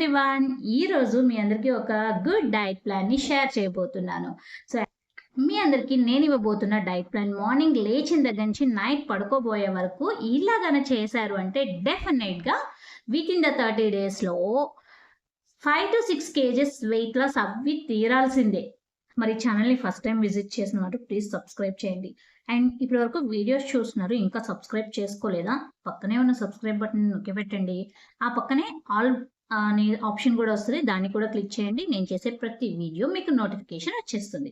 Everyone ఈ రోజు మీ అందరికీ ఒక గుడ్ డైట్ ప్లాన్ని షేర్ చేయబోతున్నాను. సో మీ అందరికీ నేను ఇవ్వబోతున్న డైట్ ప్లాన్ మార్నింగ్ లేచిన దగ్గర నుంచి నైట్ పడుకోబోయే వరకు ఇలాగన చేశారు అంటే డెఫినెట్గా విత్ ఇన్ ద థర్టీ డేస్లో five to six kgs weight loss అవి తీరాల్సిందే. మరి ఛానల్ని ఫస్ట్ టైం విజిట్ చేసిన వారు ప్లీజ్ సబ్స్క్రైబ్ చేయండి. అండ్ ఇప్పటి వరకు వీడియోస్ చూస్తున్నారు ఇంకా సబ్స్క్రైబ్ చేసుకోలేదా? పక్కనే ఉన్న సబ్స్క్రైబ్ బటన్ నొక్కి పెట్టండి ఆ పక్కనే ఆల్ అనే ఆప్షన్ కూడా వస్తుంది. దాన్ని కూడా క్లిక్ చేయండి. నేను చేసే ప్రతి వీడియో మీకు నోటిఫికేషన్ వచ్చేస్తుంది.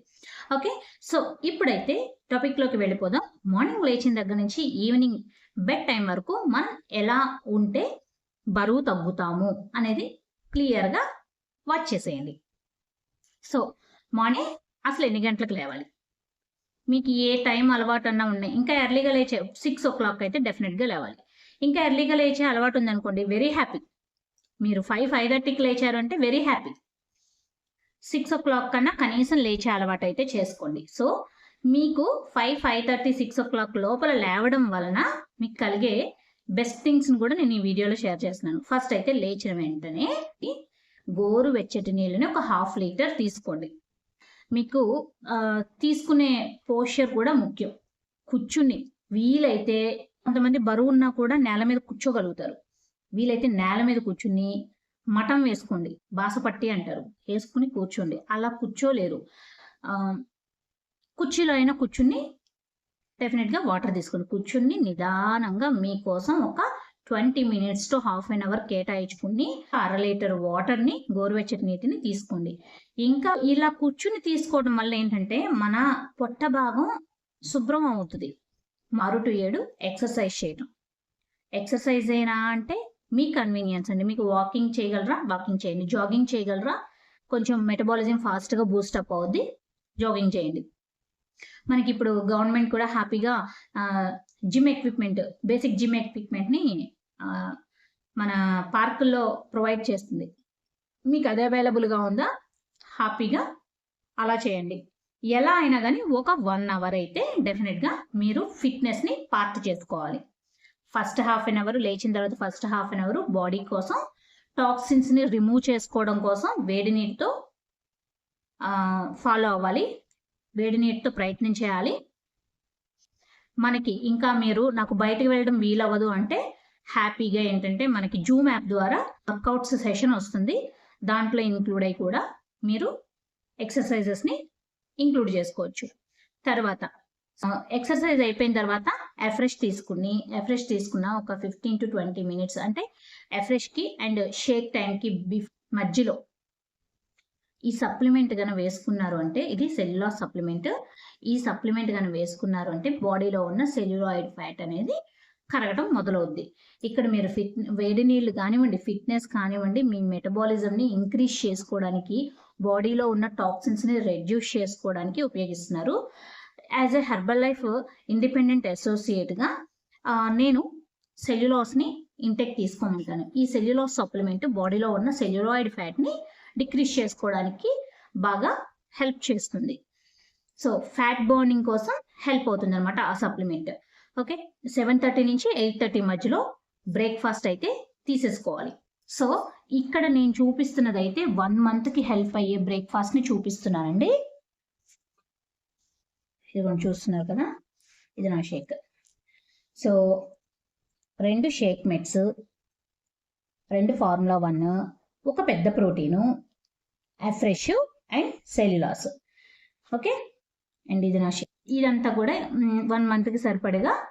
ఓకే? సో ఇప్పుడైతే టాపిక్లోకి వెళ్ళిపోదాం. మార్నింగ్ లేచిన దగ్గర నుంచి ఈవినింగ్ బెడ్ టైం వరకు మనం ఎలా ఉంటే బరువు తగ్గుతాము అనేది క్లియర్గా వాచ్ చేసేయండి. సో మార్నింగ్ అసలు ఎన్ని గంటలకు లేవాలి? మీకు ఏ టైం అలవాటు అన్నా ఉన్నాయి. ఇంకా ఎర్లీగా లేచే సిక్స్ ఓ క్లాక్ అయితే డెఫినెట్గా లేవాలి. ఇంకా ఎర్లీగా లేచే అలవాటు ఉందనుకోండి వెరీ హ్యాపీ మీరు ఫైవ్ ఫైవ్ థర్టీకి లేచారు అంటే very happy six o'clock కన్నా కనీసం లేచే అలవాటు అయితే చేసుకోండి. సో మీకు five five thirty six o'clock లోపల లేవడం వలన మీకు కలిగే బెస్ట్ థింగ్స్ని కూడా నేను ఈ వీడియోలో షేర్ చేస్తున్నాను. ఫస్ట్ అయితే లేచిన వెంటనే గోరు వెచ్చటి నీళ్ళని ఒక హాఫ్ లీటర్ తీసుకోండి. మీకు తీసుకునే పోస్చర్ కూడా ముఖ్యం. కూర్చుని వీలైతే కొంతమంది బరువు ఉన్నా కూడా నేల మీద కూర్చోగలుగుతారు. వీలైతే నేల మీద కూర్చుని మఠం వేసుకోండి. బాసపట్టి అంటారు. వేసుకుని కూర్చోండి. అలా కూర్చోలేరు. కుర్చీలో అయినా కూర్చుని డెఫినెట్గా వాటర్ తీసుకోండి. కూర్చుని నిదానంగా మీకోసం ఒక twenty minutes to half an hour కేటాయించుకుని అర లీటర్ వాటర్ని గోరువెచ్చటి నీటిని తీసుకోండి. ఇంకా ఇలా కూర్చుని తీసుకోవడం వల్ల ఏంటంటే మన పొట్ట భాగం శుభ్రం అవుతుంది. మారుటు ఏడు ఎక్సర్సైజ్ చేయడం ఎక్సర్సైజ్ అయినా అంటే మీ కన్వీనియన్స్ అండి. మీకు వాకింగ్ చేయగలరా? వాకింగ్ చేయండి. జాగింగ్ చేయగలరా? కొంచెం మెటబాలిజం ఫాస్ట్గా బూస్టప్ అవుద్ది. జాగింగ్ చేయండి. మనకి ఇప్పుడు గవర్నమెంట్ కూడా హ్యాపీగా జిమ్ ఎక్విప్మెంట్ బేసిక్ జిమ్ ఎక్విప్మెంట్ని మన పార్కుల్లో ప్రొవైడ్ చేస్తుంది. మీకు అది అవైలబుల్గా ఉందా? హ్యాపీగా అలా చేయండి. ఎలా అయినా కానీ ఒక వన్ అవర్ అయితే డెఫినెట్గా మీరు ఫిట్నెస్ని పార్ట్ చేసుకోవాలి. ఫస్ట్ హాఫ్ అన్ అవర్ లేచిన తర్వాత first half an hour body కోసం టాక్సిన్స్ని రిమూవ్ చేసుకోవడం కోసం వేడి నీటితో ఫాలో అవ్వాలి. వేడి నీటితో ప్రయత్నం చేయాలి. మనకి ఇంకా మీరు నాకు బయటకు వెళ్ళడం వీలవ్వదు అంటే హ్యాపీగా ఏంటంటే మనకి జూమ్ యాప్ ద్వారా వర్కౌట్స్ సెషన్ వస్తుంది. దాంట్లో ఇంక్లూడ్ అయి కూడా మీరు ఎక్సర్సైజెస్ని ఇంక్లూడ్ చేసుకోవచ్చు. తర్వాత ఎక్సర్సైజ్ అయిపోయిన తర్వాత ఎఫ్రెష్ తీసుకుని ఎఫ్రెష్ తీసుకున్న ఒక ఫిఫ్టీన్ టు ట్వంటీ మినిట్స్ అంటే ఎఫ్రెష్కి అండ్ షేక్ టైంకి బిఫ్ మధ్యలో ఈ సప్లిమెంట్ కనుక వేసుకున్నారు అంటే ఇది సెల్యులార్ సప్లిమెంట్ ఈ సప్లిమెంట్ కనుక వేసుకున్నారు అంటే బాడీలో ఉన్న సెల్యులాయిడ్ ఫ్యాట్ అనేది కరగటం మొదలవుద్ది. ఇక్కడ మీరు ఫిట్ వేడి నీళ్ళు కానివ్వండి ఫిట్నెస్ కానివ్వండి మీ మెటబాలిజంని ఇంక్రీజ్ చేసుకోవడానికి బాడీలో ఉన్న టాక్సిన్స్ని రెడ్యూస్ చేసుకోవడానికి ఉపయోగిస్తున్నారు. As a Herbalife independent అసోసియేట్గా నేను సెల్యులాస్ని ఇంటెక్ తీసుకోమంటాను. ఈ సెల్యులాస్ సప్లిమెంట్ బాడీలో ఉన్న సెల్యులాయిడ్ ఫ్యాట్ని డిక్రీజ్ చేసుకోవడానికి బాగా హెల్ప్ చేస్తుంది. సో ఫ్యాట్ బర్నింగ్ కోసం హెల్ప్ అవుతుంది అనమాట ఆ సప్లిమెంట్ ఓకే సెవెన్ థర్టీ నుంచి ఎయిట్ థర్టీ మధ్యలో బ్రేక్ఫాస్ట్ అయితే తీసేసుకోవాలి. సో ఇక్కడ నేను చూపిస్తున్నది అయితే వన్ మంత్కి హెల్ప్ అయ్యే బ్రేక్ఫాస్ట్ని చూపిస్తున్నానండి. ఇది చూస్తున్నారు కదా? ఇది నా షేక్. సో రెండు షేక్ మెట్స్ రెండు ఫార్ములా వన్ ఒక పెద్ద protein fresh and cellulose. Okay? And ఇది నా షేక్. ఇదంతా కూడా వన్ మంత్కి సరిపడేగా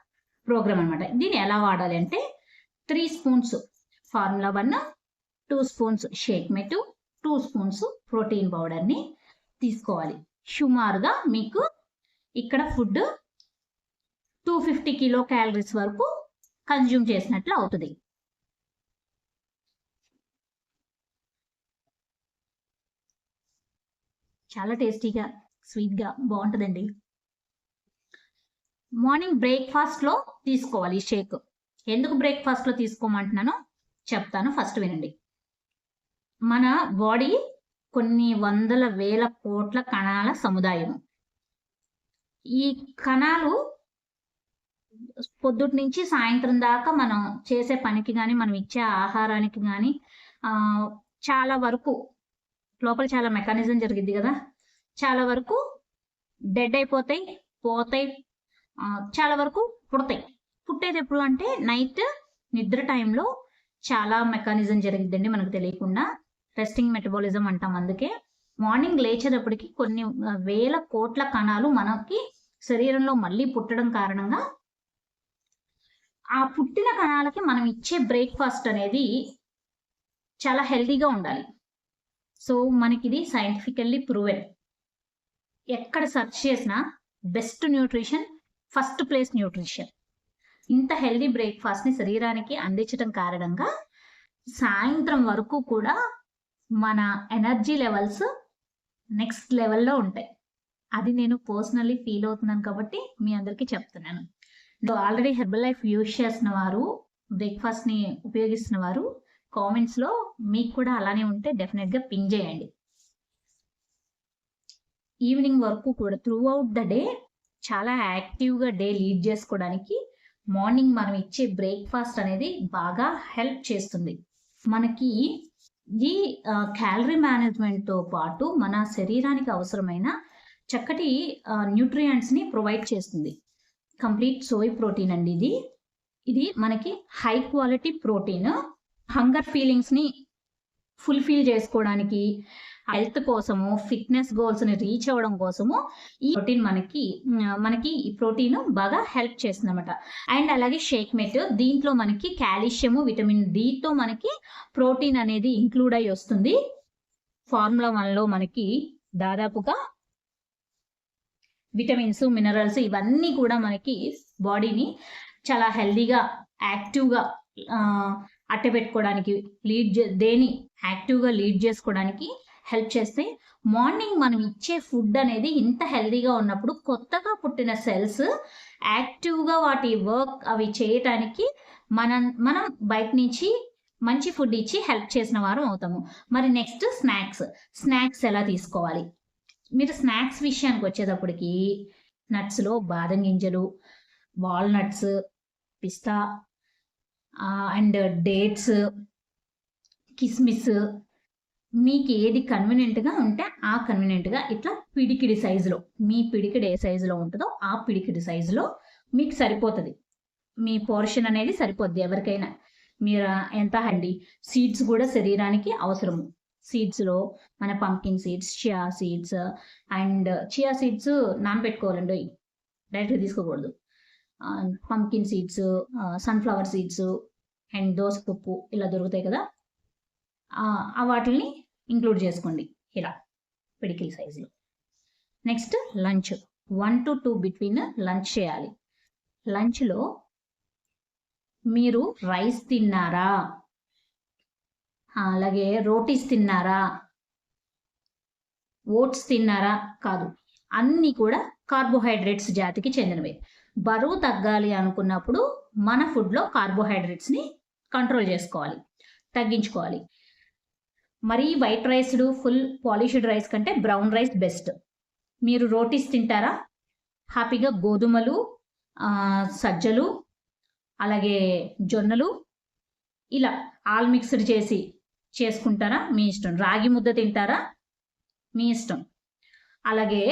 ప్రోగ్రామ్ అనమాట దీన్ని ఎలా వాడాలి అంటే three spoons formula one two spoons shake mate two spoons protein పౌడర్ని తీసుకోవాలి. సుమారుగా మీకు ఇక్కడ food two fifty kilo calories వరకు కన్జ్యూమ్ చేసినట్లు అవుతుంది. చాలా టేస్టీగా స్వీట్గా బాగుంటుందండి. మార్నింగ్ బ్రేక్ఫాస్ట్లో తీసుకోవాలి షేక్. ఎందుకు బ్రేక్ఫాస్ట్లో తీసుకోమంటున్నానో చెప్తాను ఫస్ట్ వినండి. మన బాడీ కొన్ని వందల వేల కోట్ల కణాల సముదాయం ఈ కణాలు పొద్దుటి నుంచి సాయంత్రం దాకా మనం చేసే పనికి కానీ మనం ఇచ్చే ఆహారానికి కానీ చాలా వరకు లోపల చాలా మెకానిజం జరిగింది కదా. చాలా వరకు డెడ్ అయిపోతాయి పోతాయి చాలా వరకు పుడతాయి. పుట్టేది ఎప్పుడు అంటే నైట్ నిద్ర టైంలో చాలా మెకానిజం జరిగిద్దండి మనకు తెలియకుండా. రెస్టింగ్ మెటబాలిజం అంటాం అందుకే. మార్నింగ్ లేచేటప్పటికి కొన్ని వేల కోట్ల కణాలు మనకి శరీరంలో మళ్ళీ పుట్టడం కారణంగా ఆ పుట్టిన కణాలకి మనం ఇచ్చే బ్రేక్ఫాస్ట్ అనేది చాలా హెల్దీగా ఉండాలి. సో మనకి ఇది సైంటిఫికల్లీ ప్రూవెన్ ఎక్కడ సెర్చ్ చేసినా best nutrition first place nutrition ఇంత హెల్దీ బ్రేక్ఫాస్ట్ని శరీరానికి అందించడం కారణంగా సాయంత్రం వరకు కూడా మన ఎనర్జీ లెవెల్స్ నెక్స్ట్ లెవెల్లో ఉంటాయి. అది నేను పర్సనల్లీ ఫీల్ అవుతున్నాను కాబట్టి మీ అందరికీ చెప్తున్నాను. ఆల్రెడీ హెర్బల్ లైఫ్ యూజ్ చేసిన వారు బ్రేక్ఫాస్ట్ని ఉపయోగిస్తున్న వారు కామెంట్స్లో మీకు కూడా అలానే ఉంటే డెఫినెట్గా పిన్ చేయండి. ఈవినింగ్ వరకు కూడా త్రూ అవుట్ ద డే చాలా యాక్టివ్గా డే లీడ్ చేసుకోవడానికి మార్నింగ్ మనం ఇచ్చే బ్రేక్ఫాస్ట్ అనేది బాగా హెల్ప్ చేస్తుంది. మనకి ఈ క్యాలరీ మేనేజ్మెంట్తో పాటు మన శరీరానికి అవసరమైన చక్కటి న్యూట్రియంట్స్ని ప్రొవైడ్ చేస్తుంది. కంప్లీట్ సోయ్ ప్రోటీన్ అండి ఇది. ఇది మనకి హై క్వాలిటీ ప్రోటీన్. హంగర్ ఫీలింగ్స్ని ఫుల్ఫిల్ చేసుకోవడానికి హెల్త్ కోసము ఫిట్నెస్ గోల్స్ని రీచ్ అవ్వడం కోసము ఈ ప్రోటీన్ మనకి మనకి ఈ ప్రోటీన్ బాగా హెల్ప్ చేస్తుంది అనమాట అండ్ అలాగే షేక్ మెట్. దీంట్లో మనకి కాల్షియము విటమిన్ డితో మనకి ప్రోటీన్ అనేది ఇంక్లూడ్ అయి వస్తుంది. ఫార్ములా వన్లో మనకి దాదాపుగా విటమిన్స్ మినరల్స్ ఇవన్నీ కూడా మనకి బాడీని చాలా హెల్దీగా యాక్టివ్గా అట్టబెట్టుకోవడానికి లీడ్ చే దేని యాక్టివ్గా లీడ్ చేసుకోవడానికి హెల్ప్ చేస్తే మార్నింగ్ మనం ఇచ్చే ఫుడ్ అనేది ఇంత హెల్దీగా ఉన్నప్పుడు కొత్తగా పుట్టిన సెల్స్ యాక్టివ్గా వాటి వర్క్ అవి చేయటానికి మనం మనం బయట నుంచి మంచి ఫుడ్ ఇచ్చి హెల్ప్ చేసిన వారం అవుతాము. మరి నెక్స్ట్ స్నాక్స్. స్నాక్స్ ఎలా తీసుకోవాలి? మీరు స్నాక్స్ విషయానికి వచ్చేటప్పటికి నట్స్లో బాదం గింజలు వాల్నట్స్ పిస్తా అండ్ డేట్స్ కిస్మిస్ మీకు ఏది కన్వీనియంట్గా ఉంటే ఆ కన్వీనియంట్గా ఇట్లా పిడికిడి సైజులో మీ పిడికిడి ఏ సైజులో ఉంటుందో ఆ పిడికిడి సైజులో మీకు సరిపోతుంది. మీ పోర్షన్ అనేది సరిపోద్ది ఎవరికైనా. మీరు ఎంత అండి సీడ్స్ కూడా శరీరానికి అవసరము. సీడ్స్లో మన pumpkin seeds chia seeds and chia seeds నానబెట్టుకోవాలండి డైరెక్ట్గా తీసుకోకూడదు. Pumpkin seeds sunflower seeds and దోసపప్పు ఇలా దొరుకుతాయి కదా. ఆ వాటిని ఇంక్లూడ్ చేసుకోండి. ఇలా పిడికిల్ సైజులో next lunch one to two between lunch చేయాలి. లంచ్లో మీరు రైస్ తిన్నారా? అలాగే రోటీస్ తిన్నారా? ఓట్స్ తిన్నారా? కాదు. అన్నీ కూడా కార్బోహైడ్రేట్స్ జాతికి చెందినవే. బరువు తగ్గాలి అనుకున్నప్పుడు మన ఫుడ్లో కార్బోహైడ్రేట్స్ని కంట్రోల్ చేసుకోవాలి. తగ్గించుకోవాలి. మరీ white rice full polished rice కంటే బ్రౌన్ రైస్ బెస్ట్. మీరు రోటీస్ తింటారా? హ్యాపీగా గోధుమలు సజ్జలు అలాగే జొన్నలు ఇలా ఆల్ మిక్స్డ్ చేసి చేసుకుంటారా? మీ ఇష్టం. రాగి ముద్ద తింటారా? మీ ఇష్టం. అలాగే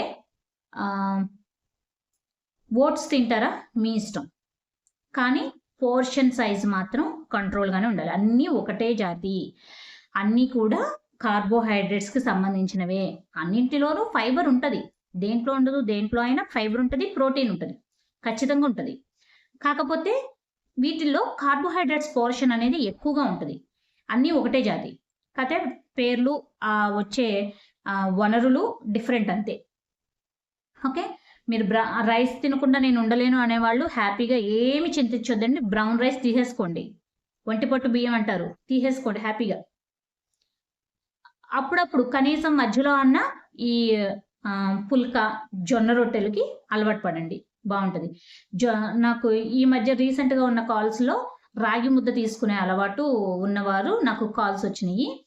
ఓట్స్ తింటారా? మీ ఇష్టం. కానీ పోర్షన్ సైజ్ మాత్రం కంట్రోల్గానే ఉండాలి. అన్నీ ఒకటే జాతి. అన్నీ కూడా కార్బోహైడ్రేట్స్కి సంబంధించినవే. అన్నింటిలోనూ ఫైబర్ ఉంటుంది. దేంట్లో ఉండదు దేంట్లో అయినా ఫైబర్ ఉంటుంది ప్రోటీన్ ఉంటుంది. ఖచ్చితంగా ఉంటుంది. కాకపోతే వీటిల్లో కార్బోహైడ్రేట్స్ పోర్షన్ అనేది ఎక్కువగా ఉంటుంది. అన్నీ ఒకటే జాతి. కాకపోతే పేర్లు ఆ వచ్చే వనరులు డిఫరెంట్ అంతే. ఓకే? మీరు బ్రా రైస్ తినకుండా నేను ఉండలేను అనేవాళ్ళు హ్యాపీగా ఏమి చింతించొద్దండి. బ్రౌన్ రైస్ తీసేసుకోండి. ఒంటి పట్టు బియ్యం అంటారు. తీసేసుకోండి హ్యాపీగా. అప్పుడప్పుడు కనీసం మధ్యలో అన్న ఈ పుల్క జొన్న రొట్టెలకి అలవాటు పడండి. బాగుంటుంది. జొ నాకు ఈ మధ్య రీసెంట్గా ఉన్న కాల్స్లో రాగి ముద్ద తీసుకునే అలవాటు ఉన్నవారు నాకు కాల్స్ వచ్చినాయి.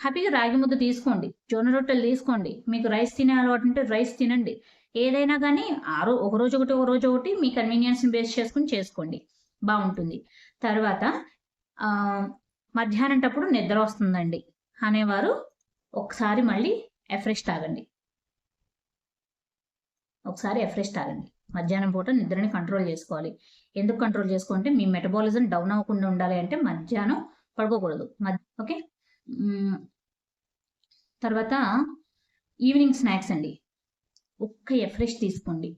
హ్యాపీగా రాగి ముద్ద తీసుకోండి. జొన్న రొట్టెలు తీసుకోండి. మీకు రైస్ తినే అలవాటు ఉంటే రైస్ తినండి. ఏదైనా కానీ ఆ రో ఒక రోజు ఒకటి ఒక రోజు ఒకటి మీ కన్వీనియన్స్ని బేస్ చేసుకుని చేసుకోండి. బాగుంటుంది. తర్వాత మధ్యాహ్నంటప్పుడు నిద్ర వస్తుందండి. అనేవారు ఒకసారి మళ్ళీ ఎఫ్రెష్ తాగండి. ఒకసారి ఎఫ్రెష్ తాగండి. మధ్యాహ్నం పూట నిద్రని కంట్రోల్ చేసుకోవాలి. ఎందుకు కంట్రోల్ చేసుకోవాలంటే మీ మెటబాలిజం డౌన్ అవ్వకుండా ఉండాలి అంటే మధ్యాహ్నం పడుకోకూడదు. ఓకే? తర్వాత ఈవినింగ్ స్నాక్స్ అండి. ఒక్క ఎఫ్రెష్ తీసుకోండి.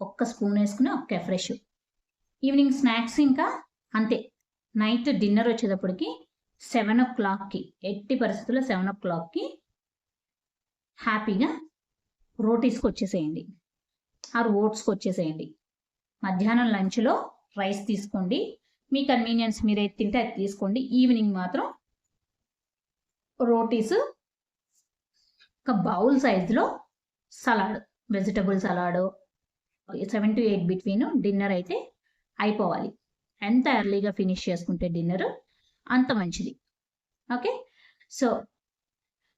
ఒక్క స్పూన్ వేసుకుని ఒక్క ఎఫ్రెష్ ఈవినింగ్ స్నాక్స్ ఇంకా అంతే. నైట్ డిన్నర్ వచ్చేటప్పటికి సెవెన్ ఓ క్లాక్కి ఎట్టి పరిస్థితుల్లో సెవెన్ ఓ క్లాక్కి హ్యాపీగా రోటీస్కి వచ్చేసేయండి. ఆరు ఓట్స్కి వచ్చేసేయండి. మధ్యాహ్నం లంచ్లో రైస్ తీసుకోండి. మీ కన్వీనియన్స్ మీరు ఏది తింటే అది తీసుకోండి. ఈవినింగ్ మాత్రం రోటీస్ ఒక బౌల్ సైజులో salad vegetable salad seven to eight between dinner అయితే అయిపోవాలి. ఎంత ఎర్లీగా ఫినిష్ చేసుకుంటే డిన్నర్ అంత మంచిది. ఓకే? సో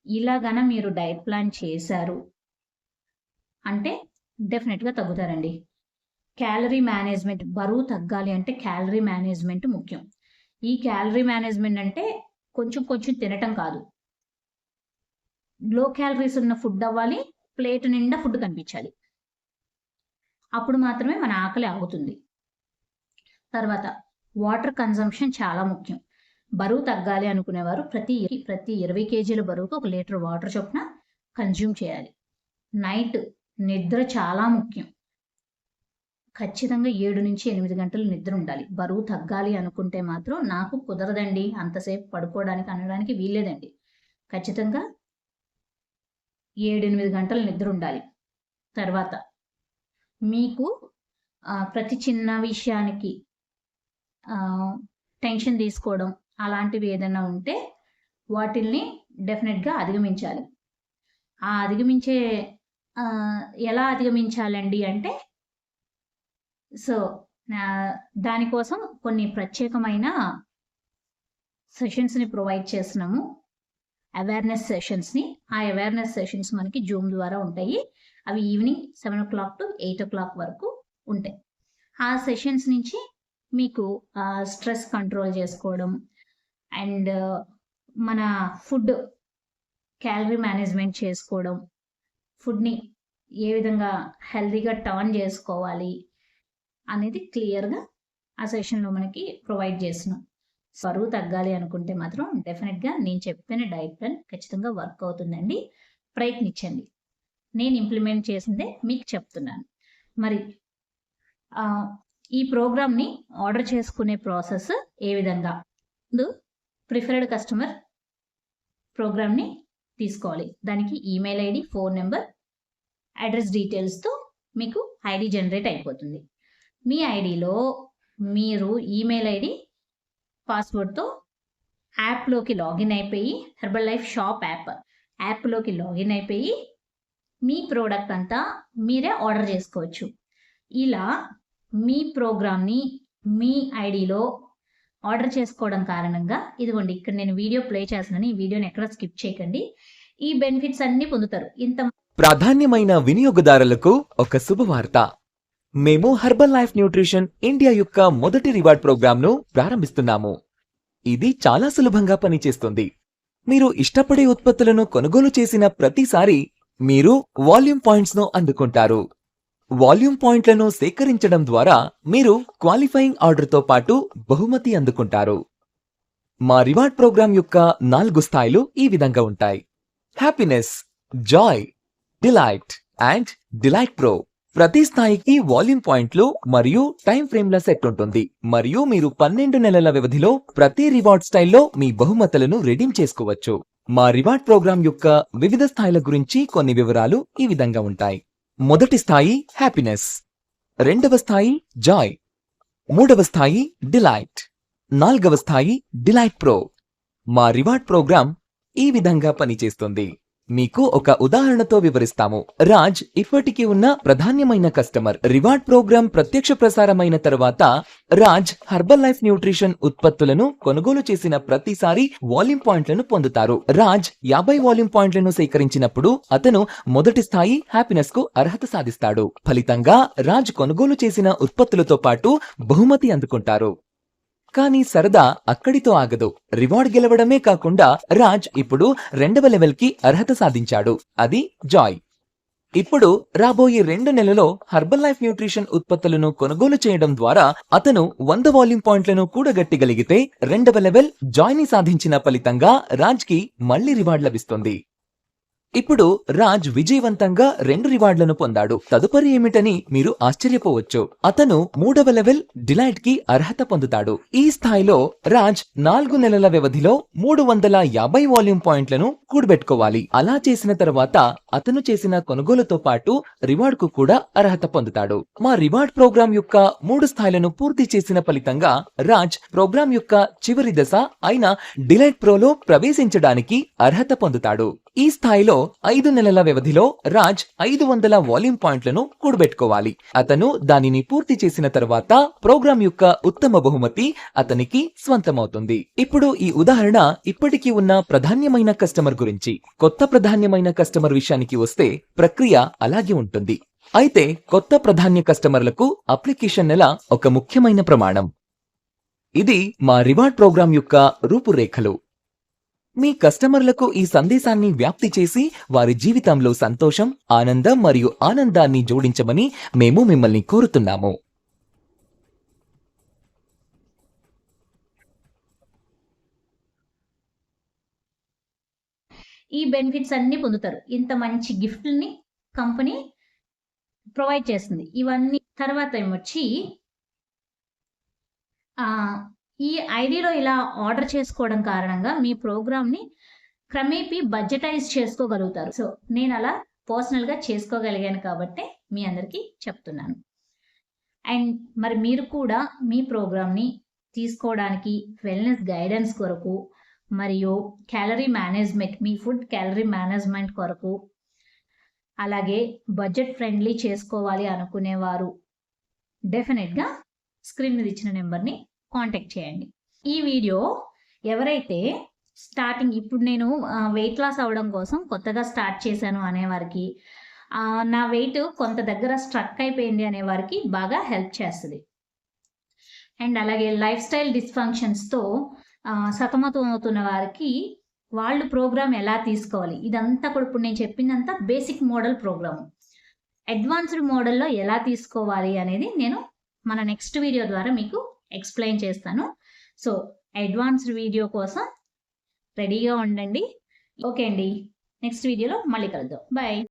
ఇలాగన మీరు డైట్ ప్లాన్ చేశారు అంటే డెఫినెట్గా తగ్గుతారండి. క్యాలరీ మేనేజ్మెంట్ బరువు తగ్గాలి అంటే క్యాలరీ మేనేజ్మెంట్ ముఖ్యం. ఈ క్యాలరీ మేనేజ్మెంట్ అంటే కొంచెం కొంచెం తినటం కాదు. లో క్యాలరీస్ ఉన్న ఫుడ్ అవ్వాలి ప్లేట్ నిండా ఫుడ్ కనిపించాలి. అప్పుడు మాత్రమే మన ఆకలి ఆగుతుంది. తర్వాత వాటర్ కన్జంప్షన్ చాలా ముఖ్యం. బరువు తగ్గాలి అనుకునేవారు ప్రతి ప్రతి ఇరవై కేజీల బరువుకు ఒక లీటర్ వాటర్ చొప్పున కన్జ్యూమ్ చేయాలి. నైట్ నిద్ర చాలా ముఖ్యం. ఖచ్చితంగా ఏడు నుంచి ఎనిమిది గంటలు నిద్ర ఉండాలి. బరువు తగ్గాలి అనుకుంటే మాత్రం నాకు కుదరదండి. అంతసేపు పడుకోవడానికి అనడానికి వీల్లేదండి. ఖచ్చితంగా ఏడెనిమిది గంటలు నిద్ర ఉండాలి. తర్వాత మీకు ప్రతి చిన్న విషయానికి టెన్షన్ తీసుకోవడం అలాంటివి ఏదైనా ఉంటే వాటిల్ని డెఫినెట్గా అధిగమించాలి. ఆ అధిగమించే ఎలా అధిగమించాలండి అంటే సో దానికోసం కొన్ని ప్రత్యేకమైన సెషన్స్ని ప్రొవైడ్ చేస్తున్నాము. అవేర్నెస్ సెషన్స్ని. ఆ అవేర్నెస్ సెషన్స్ మనకి జూమ్ ద్వారా ఉంటాయి. అవి evening seven o'clock to eight o'clock వరకు ఉంటాయి. ఆ సెషన్స్ నుంచి మీకు స్ట్రెస్ కంట్రోల్ చేసుకోవడం అండ్ మన ఫుడ్ క్యాలరీ మేనేజ్మెంట్ చేసుకోవడం ఫుడ్ని ఏ విధంగా హెల్తీగా టర్న్ చేసుకోవాలి అనేది క్లియర్గా ఆ సెషన్లో మనకి ప్రొవైడ్ చేస్తున్నాం. బరువు తగ్గాలి అనుకుంటే మాత్రం డెఫినెట్గా నేను చెప్పిన డైట్ ప్లాన్ ఖచ్చితంగా వర్క్ అవుతుందండి. ప్రయత్నించండి. నేను ఇంప్లిమెంట్ చేసిందే మీకు చెప్తున్నాను. మరి ఈ ప్రోగ్రామ్ని ఆర్డర్ చేసుకునే ప్రాసెస్ ఏ విధంగా? ముందు ప్రిఫర్డ్ కస్టమర్ ప్రోగ్రామ్ని తీసుకోవాలి. దానికి email ID phone number address డీటెయిల్స్తో మీకు ఐడి జనరేట్ అయిపోతుంది. మీ ఐడిలో మీరు ఈమెయిల్ ఐడి పాస్వర్డ్తో యాప్లోకి లాగిన్ అయిపోయి హెర్బల్ లైఫ్ షాప్ యాప్ యాప్లోకి లాగిన్ అయిపోయి మీ ప్రోడక్ట్ అంతా మీరే ఆర్డర్ చేసుకోవచ్చు. ఇలా మీ ప్రోగ్రామ్ని మీ ఐడిలో ఆర్డర్ చేసుకోవడం కారణంగా ఇదిగోండి ఇక్కడ నేను వీడియో ప్లే చేస్తున్నాను ఈ వీడియోని ఎక్కడ స్కిప్ చేయకండి. ఈ బెనిఫిట్స్ అన్ని పొందుతారు. ఇంత ప్రాధాన్యమైన వినియోగదారులకు ఒక శుభవార్త. మేము హర్బల్ లైఫ్ న్యూట్రిషన్ ఇండియా యొక్క మొదటి రివార్డ్ ప్రోగ్రాంను ప్రారంభిస్తున్నాము. ఇది చాలా సులభంగా పనిచేస్తుంది. మీరు ఇష్టపడే ఉత్పత్తులను కొనుగోలు చేసిన ప్రతిసారి మీరు వాల్యూమ్ పాయింట్స్ను అందుకుంటారు. వాల్యూమ్ పాయింట్లను సేకరించడం ద్వారా మీరు క్వాలిఫైయింగ్ ఆర్డర్తో పాటు బహుమతి అందుకుంటారు. మా రివార్డ్ ప్రోగ్రాం యొక్క నాలుగు స్థాయిలు ఈ విధంగా ఉంటాయి. Happiness joy delight and delight pro ప్రతి స్థాయికి వాల్యూమ్ పాయింట్లు మరియు టైం ఫ్రేమ్ల సెట్ ఉంటుంది. మరియు మీరు పన్నెండు నెలల వ్యవధిలో ప్రతి రివార్డ్ స్టైల్లో మీ బహుమతులను రెడీమ్ చేసుకోవచ్చు. మా రివార్డ్ ప్రోగ్రాం యొక్క వివిధ స్థాయిల గురించి కొన్ని వివరాలు ఈ విధంగా ఉంటాయి. మొదటి స్థాయి హ్యాపీనెస్ రెండవ స్థాయి జాయ్ మూడవ స్థాయి డిలైట్ నాల్గవ స్థాయి డిలైట్ ప్రో మా రివార్డ్ ప్రోగ్రాం ఈ విధంగా పనిచేస్తుంది. మీకు ఒక ఉదాహరణతో వివరిస్తాము. రాజ్ ఇప్పటికీ ఉన్న ప్రధాన్యమైన కస్టమర్. రివార్డ్ ప్రోగ్రాం ప్రత్యక్ష ప్రసారమైన తర్వాత రాజ్ హర్బల్ లైఫ్ న్యూట్రిషన్ ఉత్పత్తులను కొనుగోలు చేసిన ప్రతిసారి వాల్యూమ్ పాయింట్లను పొందుతారు. రాజ్ యాభై వాల్యూమ్ పాయింట్లను సేకరించినప్పుడు అతను మొదటి స్థాయి హ్యాపీనెస్కు అర్హత సాధిస్తాడు. ఫలితంగా రాజ్ కొనుగోలు చేసిన ఉత్పత్తులతో పాటు బహుమతి అందుకుంటారు. కానీ సరదా అక్కడితో ఆగదు. రివార్డ్ గెలవడమే కాకుండా రాజ్ ఇప్పుడు రెండవ లెవెల్కి అర్హత సాధించాడు. అది జాయ్. ఇప్పుడు రాబోయే రెండు నెలలో హర్బల్ లైఫ్ న్యూట్రిషన్ ఉత్పత్తులను కొనుగోలు చేయడం ద్వారా అతను వంద వాల్యూమ్ పాయింట్లను కూడగట్టగలిగితే రెండవ లెవెల్ జాయ్ని సాధించిన ఫలితంగా రాజ్కి మళ్ళీ రివార్డ్ లభిస్తుంది. ఇప్పుడు రాజ్ విజయవంతంగా రెండు రివార్డులను పొందాడు. తదుపరి ఏమిటని మీరు ఆశ్చర్యపోవచ్చు. అతను మూడవ లెవెల్ డిలైట్కి అర్హత పొందుతాడు. ఈ స్థాయిలో రాజ్ నాలుగు నెలల వ్యవధిలో మూడు వందల యాభై వాల్యూమ్ పాయింట్లను కూడబెట్టుకోవాలి. అలా చేసిన తర్వాత అతను చేసిన కొనుగోలుతో పాటు రివార్డ్కు కూడా అర్హత పొందుతాడు. మా రివార్డ్ ప్రోగ్రాం యొక్క మూడు స్థాయిలను పూర్తి చేసిన ఫలితంగా రాజ్ ప్రోగ్రాం యొక్క చివరి దశ అయిన డిలైట్ ప్రోలో ప్రవేశించడానికి అర్హత పొందుతాడు. ఈ స్థాయిలో ఐదు నెలల వ్యవధిలో రాజ్ ఐదు వందల వాల్యూమ్ పాయింట్లను కూడబెట్టుకోవాలి. అతను దానిని పూర్తి చేసిన తర్వాత ప్రోగ్రాం యొక్క ఉత్తమ బహుమతి అతనికి స్వంతమవుతుంది. ఇప్పుడు ఈ ఉదాహరణ ఇప్పటికీ ఉన్న ప్రాధాన్యమైన కస్టమర్ గురించి. కొత్త ప్రధాన్యమైన కస్టమర్ విషయానికి వస్తే ప్రక్రియ అలాగే ఉంటుంది. అయితే కొత్త ప్రాధాన్య కస్టమర్లకు అప్లికేషన్ నెల ఒక ముఖ్యమైన ప్రమాణం. ఇది మా రివార్డ్ ప్రోగ్రాం యొక్క రూపురేఖలు. మీ కస్టమర్లకు ఈ సందేశాన్ని వ్యాప్తి చేసి వారి జీవితంలో సంతోషం ఆనందం మరియు ఆనందాన్ని జోడించమని మేము మిమ్మల్ని కోరుతున్నాము. ఈ బెనిఫిట్స్ అన్ని పొందుతారు. ఇంత మంచి గిఫ్ట్ని కంపెనీ ప్రొవైడ్ చేస్తుంది. ఇవన్నీ తర్వాత ఏమొచ్చి ఆ, ఈ ఐడిలో ఇలా ఆర్డర్ చేసుకోవడం కారణంగా మీ ప్రోగ్రామ్ని క్రమేపీ బడ్జెటైజ్ చేసుకోగలుగుతారు. సో నేను అలా పర్సనల్గా చేసుకోగలిగాను కాబట్టి మీ అందరికీ చెప్తున్నాను. అండ్ మరి మీరు కూడా మీ ప్రోగ్రామ్ని తీసుకోవడానికి వెల్నెస్ గైడెన్స్ కొరకు మరియు క్యాలరీ మేనేజ్మెంట్ మీ ఫుడ్ క్యాలరీ మేనేజ్మెంట్ కొరకు అలాగే బడ్జెట్ ఫ్రెండ్లీ చేసుకోవాలి అనుకునేవారు డెఫినెట్గా స్క్రీన్ మీద ఇచ్చిన నెంబర్ని కాంటాక్ట్ చేయండి. ఈ వీడియో ఎవరైతే స్టార్టింగ్ ఇప్పుడు నేను వెయిట్ లాస్ అవ్వడం కోసం కొత్తగా స్టార్ట్ చేశాను అనేవారికి నా వెయిట్ కొంత దగ్గర స్ట్రక్ అయిపోయింది అనే వారికి బాగా హెల్ప్ చేస్తుంది. అండ్ అలాగే లైఫ్ స్టైల్ డిస్ఫంక్షన్స్తో సతమతం అవుతున్న వారికి వాళ్ళు ప్రోగ్రామ్ ఎలా తీసుకోవాలి? ఇదంతా కూడా ఇప్పుడు నేను చెప్పిందంతా బేసిక్ మోడల్ ప్రోగ్రామ్ అడ్వాన్స్డ్ మోడల్లో ఎలా తీసుకోవాలి అనేది నేను మన నెక్స్ట్ వీడియో ద్వారా మీకు ఎక్స్ప్లెయిన్ చేస్తాను. సో అడ్వాన్స్డ్ వీడియో కోసం రెడీగా ఉండండి. ఓకే అండి. నెక్స్ట్ వీడియోలో మళ్ళీ కలుద్దాం. బాయ్.